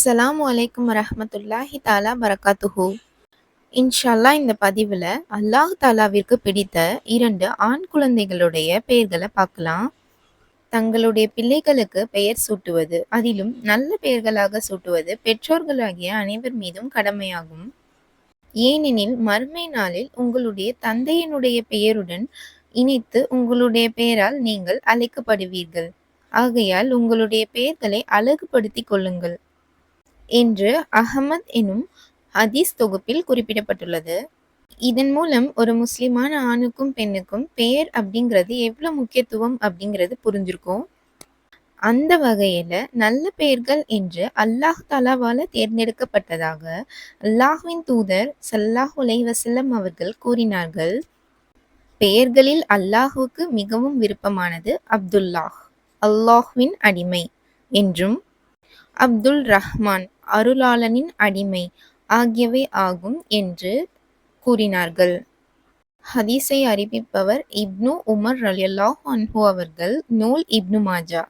அஸ்ஸலாமு அலைக்கும் வரஹ்மத்துல்லாஹி தாலா பரகாத்துஹு. இன்ஷல்லா இந்த பதிவில் அல்லாஹ் தாலாவிற்கு பிடித்த இரண்டு ஆண் குழந்தைகளுடைய பெயர்களை பார்க்கலாம். தங்களுடைய பிள்ளைகளுக்கு பெயர் சூட்டுவது அதிலும் நல்ல பெயர்களாக சூட்டுவது பெற்றோர்களாகிய அனைவர் மீதும் கடமையாகும். ஏனெனில் மறுமை நாளில் உங்களுடைய தந்தையினுடைய பெயருடன் இணைத்து உங்களுடைய பெயரால் நீங்கள் அழைக்கப்படுவீர்கள். ஆகையால் உங்களுடைய பெயர்களை அழகுபடுத்திக் கொள்ளுங்கள். என்று அகமத் எனும் ஹதீஸ் தொகுப்பில் குறிப்பிடப்பட்டுள்ளது. இதன் மூலம் ஒரு முஸ்லிமான ஆணுக்கும் பெண்ணுக்கும் பெயர் அப்படிங்கிறது எவ்வளவு முக்கியத்துவம் அப்படிங்கிறது புரிஞ்சிருக்கும். அந்த வகையில நல்ல பெயர்கள் என்று அல்லாஹ் தலாவால் தேர்ந்தெடுக்கப்பட்டதாக அல்லாஹ்வின் தூதர் சல்லாஹ் வசல்லம் அவர்கள் கூறினார்கள். பெயர்களில் அல்லாஹுக்கு மிகவும் விருப்பமானது அப்துல்லாஹ் அல்லாஹ்வின் அடிமை என்றும் அப்துல் ரஹ்மான் அருளாளனின் அடிமை ஆகியவை ஆகும் என்று கூறினார்கள். ஹதீஸை அறிவிப்பவர் இப்னு உமர் ரலியல்லாஹ் அன்ஹு அவர்கள் நூல் இப்னு மாஜா.